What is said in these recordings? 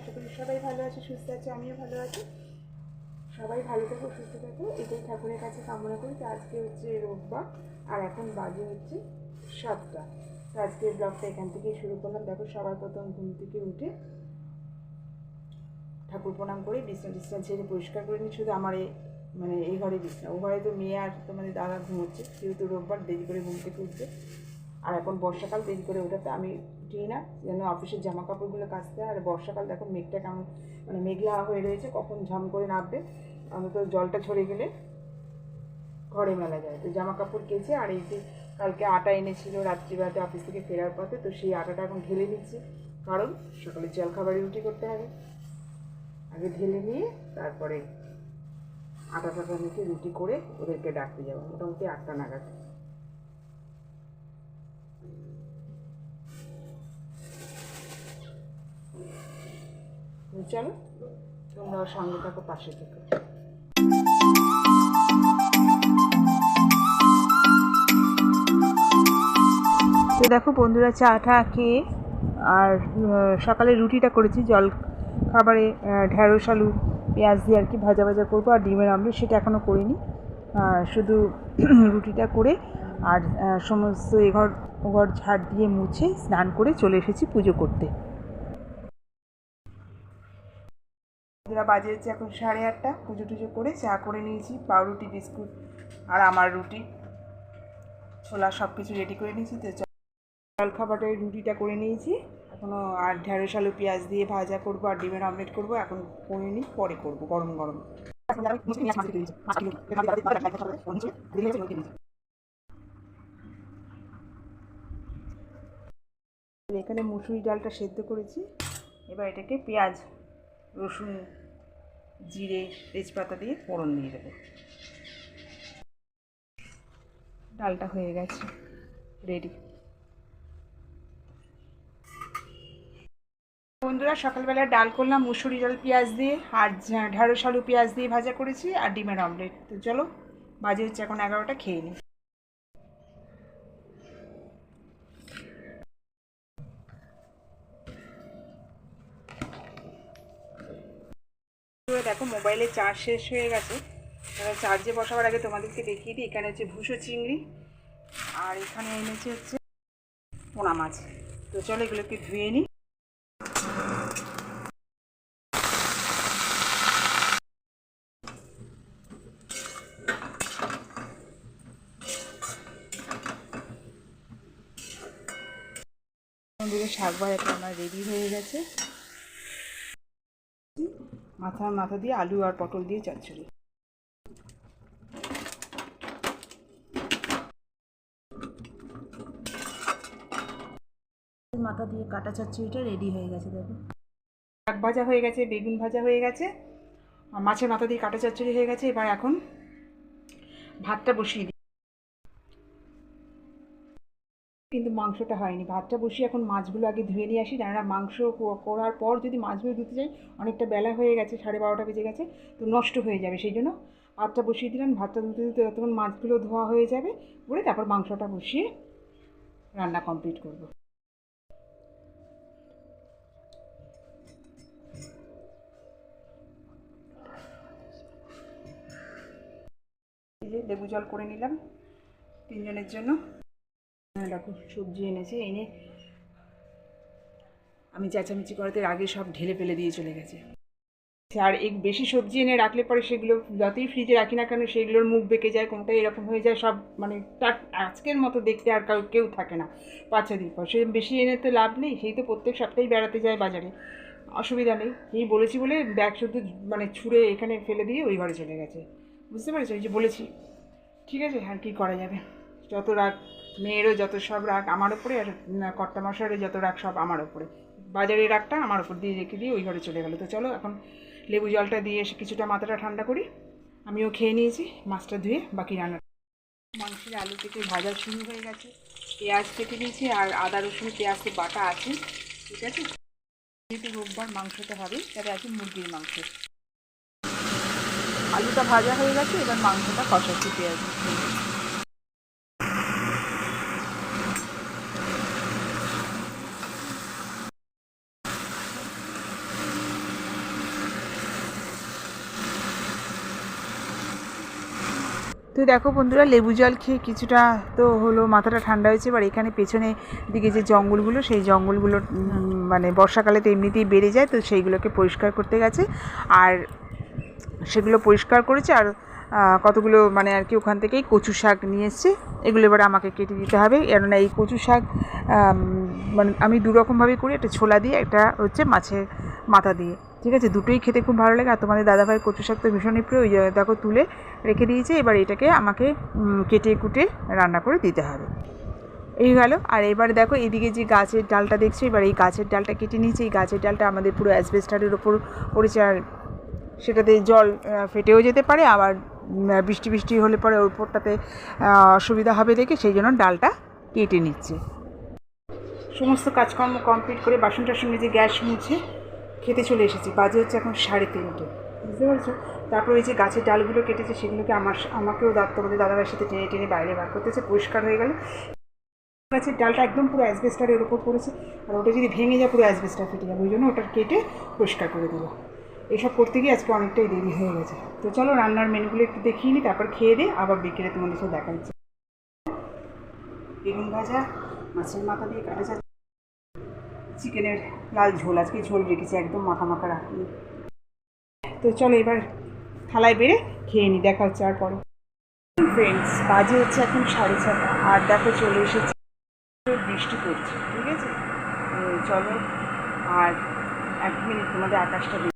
আশা করি সবাই ভালো আছে, সুস্থ আছে, আমিও ভালো আছি। সবাই ভালো থাকো, সুস্থ থাকো। এটাই ঠাকুরের কাছে কামনা করি তো আজকে হচ্ছে রোববার, আর এখন বাজে হচ্ছে সাতটা। তো আজকে ব্লগটা এখান থেকেই শুরু করলাম। দেখো সবার প্রথম ঘুম থেকে উঠে ঠাকুর প্রণাম করে বিছনা টিছনা ছেড়ে পরিষ্কার করে নিই। শুধু আমার মানে এই ঘরে বিছনা। ও ঘরে তো মেয়ে আর তোমাদের দাদা ঘুমোচ্ছে, যেহেতু রোববার দেরি করে ঘুম থেকে উঠছে আর এখন বর্ষাকাল, দেরি করে ওঠাতে আমি উঠি না। যেন অফিসের জামা কাপড়গুলো কাচতে আর বর্ষাকাল, দেখো মেঘটা কেমন মানে মেঘলা হয়ে রয়েছে, কখন ঝাম করে নামবে। অন্তত জলটা ছড়ে গেলে ঘরে মেলা যায়। তো জামা কাপড় কেচে, আর এই যে কালকে আটা এনেছিল রাত্রিবেলাতে অফিস থেকে ফেরার পথে, তো সেই আটাটা এখন ঢেলে নিচ্ছি। কারণ সকালে জলখাবারে রুটি করতে হবে। আগে ঢেলে নিয়ে তারপরে আটা টাটা মেখে রুটি করে ওদেরকে ডাকতে যাব। মোটামুটি আটটা নাগাদ। চলো তোমরাও সঙ্গে থাকো পাশে থেকো। তো দেখো বন্ধুরা, চা টা খেয়ে আর সকালে রুটিটা করেছি, জল খাবারে ঢ্যাঁড়স, আলু, পেঁয়াজ দিয়ে আর কি ভাজা ভাজা করব, আর ডিমের আমলেট সেটা এখনও করিনি। শুধু রুটিটা করে আর সমস্ত এঘর ওঘর ঝাড় দিয়ে মুছে স্নান করে চলে এসেছি পুজো করতে। বন্ধুরা বাজে হচ্ছে এখন সাড়ে আটটা। পুজো টুজো করে চা করে নিয়েছি, পাউরুটি, বিস্কুট আর আমার রুটি। ছোলা সব কিছু রেডি করে নিয়েছি, তো জল খাবারের রুটিটা করে নিয়েছি। এখনও আর ঢ্যাঁড়স আলু, পেঁয়াজ দিয়ে ভাজা করব আর ডিমের অমলেট করব। এখন করে নিই, পরে করব, গরম গরম। এখানে মুসুরি ডালটা সেদ্ধ করেছি। এবার এটাকে পেঁয়াজ, রসুন জিরে তেজপাতা দিয়ে ফোড়ন দিয়ে দেবো। ডালটা হয়ে গেছে রেডি বন্ধুরা, সকালবেলা ডাল করলাম, মুসুরি ডাল, পেঁয়াজ দিয়ে, আর ঢ্যাঁড়স আলু, পেঁয়াজ দিয়ে ভাজা করেছি, আর ডিমের অমলেট তো চলো, বাজে হচ্ছে এখন এগারোটা, খেয়ে নিই। দেখো মোবাইলে চার্জ শেষ হয়ে গেছে। চার্জে বসাবার আগে তোমাদেরকে দেখিয়ে দিই, এখানে হচ্ছে ভুসো চিংড়ি, আর এখানে এনেছে হচ্ছে পোনা মাছ। তো চলো এগুলোকে ধুয়ে নিই। শাক ভাজাটা আমার রেডি হয়ে গেছে। মাথার মাথা দিয়ে আলু আর পটল দিয়ে চচ্চড়ি। মাথা দিয়ে কাটা চচ্চড়িটা রেডি হয়ে গেছে দেখো। শাক ভাজা হয়ে গেছে বেগুন ভাজা হয়ে গেছে মাছের মাথা দিয়ে কাটা চচ্চড়ি হয়ে গেছে। এবার এখন ভাতটা বসিয়ে দিই। কিন্তু মাংসটা হয়নি। ভাতটা বসিয়ে এখন মাছগুলো আগে ধুয়ে নিয়ে আসি। কেননা মাংস করার পর যদি মাছগুলো ধুতে যাই, অনেকটা বেলা হয়ে গেছে, সাড়ে বারোটা বেজে গেছে, তো নষ্ট হয়ে যাবে। সেই জন্য ভাতটা বসিয়ে দিলাম। ভাতটা ধুতে ধুতে ততক্ষণ মাছগুলো ধোয়া হয়ে যাবে করে তারপর মাংসটা বসিয়ে রান্না কমপ্লিট করব। লেবু জল করে নিলাম তিনজনের জন্য। দেখো, সবজি এনেছে, এনে আমি চেঁচামেচি করাতে আগে সব ঢেলে ফেলে দিয়ে চলে গেছে। আর এক বেশি সবজি এনে রাখলে পরে সেগুলো যতই ফ্রিজে রাখি না কেন সেগুলোর মুখ বেঁকে যায় কোনটা এরকম হয়ে যায়, সব মানে তার আজকের মতো দেখতে আর কাউ কেউ থাকে না পাঁচা দিন পর। সে বেশি এনে তো লাভ নেই, সেই তো প্রত্যেক সপ্তাহেই বেড়াতে যায় বাজারে, অসুবিধা নেই। এই বলেছি বলে ব্যাগ শুধু মানে ছুঁড়ে এখানে ফেলে দিয়ে ওই ঘরে চলে গেছে। বুঝতে পেরেছ? ওই যে বলেছি। ঠিক আছে, আর কি করা যাবে? যত রাগ মেয়েরও যত সব রাগ আমার ওপরে আর কর্তা মশাইয়েরও যত রাগ সব আমার ওপরে বাজারের রাগটা আমার ওপর দিয়ে রেখে দিয়ে ওই ঘরে চলে গেলো। তো চলো এখন লেবু জলটা দিয়ে এসে কিছুটা মাথাটা ঠান্ডা করি। আমিও খেয়ে নিয়েছি, মাছটা ধুয়ে বাকি রান্না। মাংসের আলু থেকে ভাজা শুরু হয়ে গেছে, পেঁয়াজ কেটে দিয়েছি আর আদা, রসুন, পেঁয়াজ তো বাটা আছে, ঠিক আছে? যেহেতু রোববার মাংসটা হবে তাহলে আছে মুরগির মাংস। আলুটা ভাজা হয়ে গেছে, এবার মাংসটা কষাচ্ছি পেঁয়াজ তো দেখো বন্ধুরা, লেবু জল খেয়ে কিছুটা তো হলো, মাথাটা ঠান্ডা হয়েছে। এবার এখানে পেছনে দিকে যে জঙ্গলগুলো, সেই জঙ্গলগুলো মানে বর্ষাকালে তো এমনিতেই বেড়ে যায়, তো সেইগুলোকে পরিষ্কার করতে গেছে। আর সেগুলো পরিষ্কার করেছে, আর কতগুলো মানে আর কি ওখান থেকেই কচু শাক নিয়ে এসছে। এগুলো এবার আমাকে কেটে দিতে হবে। কেননা এই কচু শাক মানে আমি দুরকমভাবে করি, একটা ছোলা দিয়ে, একটা হচ্ছে মাছের মাথা দিয়ে। ঠিক আছে? দুটোই খেতে খুব ভালো লাগে। আর তোমাদের দাদাভাই কচু শাক তো ভীষণই প্রিয়। ওই দেখো, তুলে রেখে দিয়েছে। এবার এটাকে আমাকে কেটে কুটে রান্না করে দিতে হবে। এই গেল। আর এবার দেখো, এদিকে যে গাছের ডালটা দেখছ, এবার এই গাছের ডালটা কেটে নিয়েছে। এই গাছের ডালটা আমাদের পুরো অ্যাসবেস্টারের ওপর পড়েছে। আর সেটাতে জল ফেটেও যেতে পারে। আবার বৃষ্টি বৃষ্টি হলে পরে ওর উপরটাতে অসুবিধা হবে দেখে সেই জন্য ডালটা কেটে নিচ্ছে। সমস্ত কাজকর্ম কমপ্লিট করে বাসন টাসন মেজে গ্যাস মুছে খেতে চলে এসেছি। বাজে হচ্ছে এখন সাড়ে তিনটে। বুঝতে পারছ? তারপর ওই যে গাছের ডালগুলো কেটেছে, সেগুলোকে আমার আমাকেও দাঁত তোমাদের দাদাভাইয়ের সাথে টেনে টেনে বাইরে বার করতেছে, পরিষ্কার হয়ে গেল। গাছের ডালটা একদম পুরো অ্যাসবেস্টারের উপর পড়েছে। আর ওটা যদি ভেঙে যায়, পুরো অ্যাসবেস্টার ফেটে যাবে। ওই জন্য ওটা কেটে পরিষ্কার করে দিল। এসব করতে গিয়ে আজকে অনেকটাই দেরি হয়ে গেছে। তো চলো রান্নার মেনুগুলো একটু দেখিয়ে নিই, তারপর খেয়ে দিয়ে আবার বিকেলে তোমাদের সাথে দেখা যাচ্ছে বেগুন ভাজা, মাছের মাথা দিয়ে কাটা চিকেনের লাল ঝোল, আজকে ঝোল রেখেছি, একদম মাখা মাখা রাখিনি। তো চলো এবার থালায় বেড়ে খেয়ে নিই দেখা হচ্ছে আর পরে। ফ্রেন্ডস বাজে হচ্ছে এখন সাড়ে ছটা, আর দেখো চলে এসেছে। বৃষ্টি পড়ছে, ঠিক আছে? চলো, আর এক মিনিট তোমাদের আকাশটা দেখি।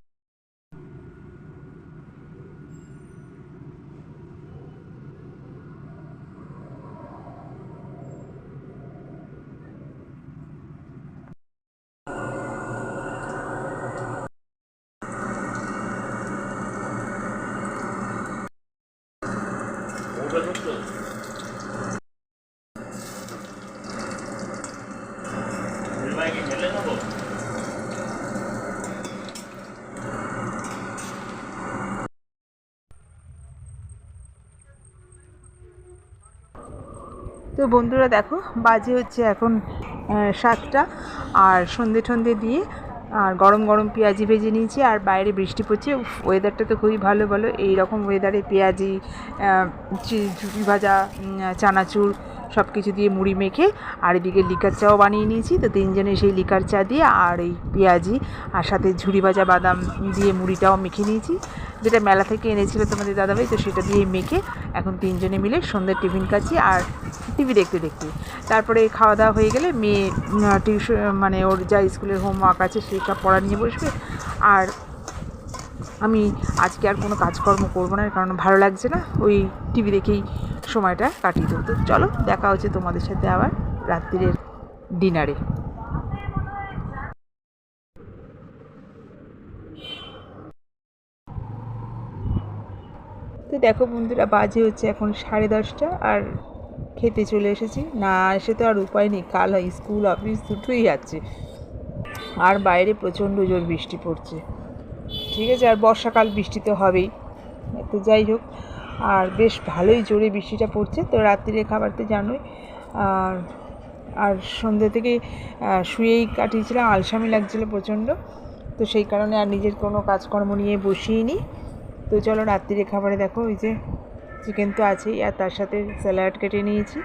তো বন্ধুরা দেখো, বাজে হচ্ছে এখন সাতটা। আর সন্ধে ঠন্ধে দিয়ে, আর গরম গরম পেঁয়াজি ভেজে নিয়েছি, আর বাইরে বৃষ্টি পড়ছে। ওয়েদারটা তো খুবই ভালো বলো। এই রকম ওয়েদারে পেঁয়াজি ঝুড়ি ভাজা চানাচুর সব কিছু দিয়ে মুড়ি মেখে, আর এদিকে লিকার চাও বানিয়ে নিয়েছি। তো তিনজনে সেই লিকার চা দিয়ে, আর এই পেঁয়াজি, আর সাথে ঝুড়ি ভাজা বাদাম দিয়ে মুড়িটাও মেখে নিয়েছি। যেটা মেলা থেকে এনেছিল তোমাদের দাদাভাই, তো সেটা দিয়ে মেখে, এখন তিনজনে মিলে সন্ধ্যের টিফিন খাচ্ছি। আর টিভি দেখতে দেখতে তারপরে খাওয়া দাওয়া হয়ে গেলে মেয়ে টিউশন মানে ওর যা স্কুলের হোমওয়ার্ক আছে সেই সব পড়া নিয়ে বসবে। আর আমি আজকে আর কোনো কাজকর্ম করব না, কারণ ভালো লাগছে না। ওই টিভি দেখেই সময়টা কাটিয়ে দেবো। তো চলো, দেখা হচ্ছে তোমাদের সাথে আবার রাত্রিরের ডিনারে তো দেখো বন্ধুরা, বাজে হচ্ছে এখন সাড়ে দশটা, আর খেতে চলে এসেছি। না, এসে তো আর উপায় নেই। কাল হয়, স্কুল, অফিস দুটোই যাচ্ছে আর বাইরে প্রচণ্ড জোর বৃষ্টি পড়ছে। ঠিক আছে, আর বর্ষাকাল বৃষ্টি তো হবেই। তো যাই হোক, আর বেশ ভালোই জোরে বৃষ্টিটা পড়ছে। তো রাত্রিরে খাবার তো জানোই। আর আর সন্ধ্যে থেকে শুয়েই কাটিয়েছিলাম, আলসামি লাগছিল প্রচণ্ড। তো সেই কারণে আর নিজের কোনো কাজকর্ম নিয়ে বসিয়ে তো চলো রাত্রিরে খাবারে দেখো, ওই যে চিকেন তো আছেই, আর তার সাথে স্যালাড কেটে নিয়েছি।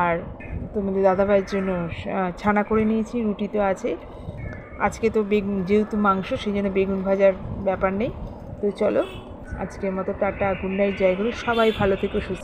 আর তোমাদের দাদাভাইয়ের জন্য ছানা করে নিয়েছি, রুটি তো আছে আজকে তো বেগুন যেহেতু মাংস, সেই জন্য বেগুন ভাজার ব্যাপার নেই। তো চলো, আজকের মতো টাটা গুন্ডাই জয়গুলো সবাই ভালো থেকে, সুস্থ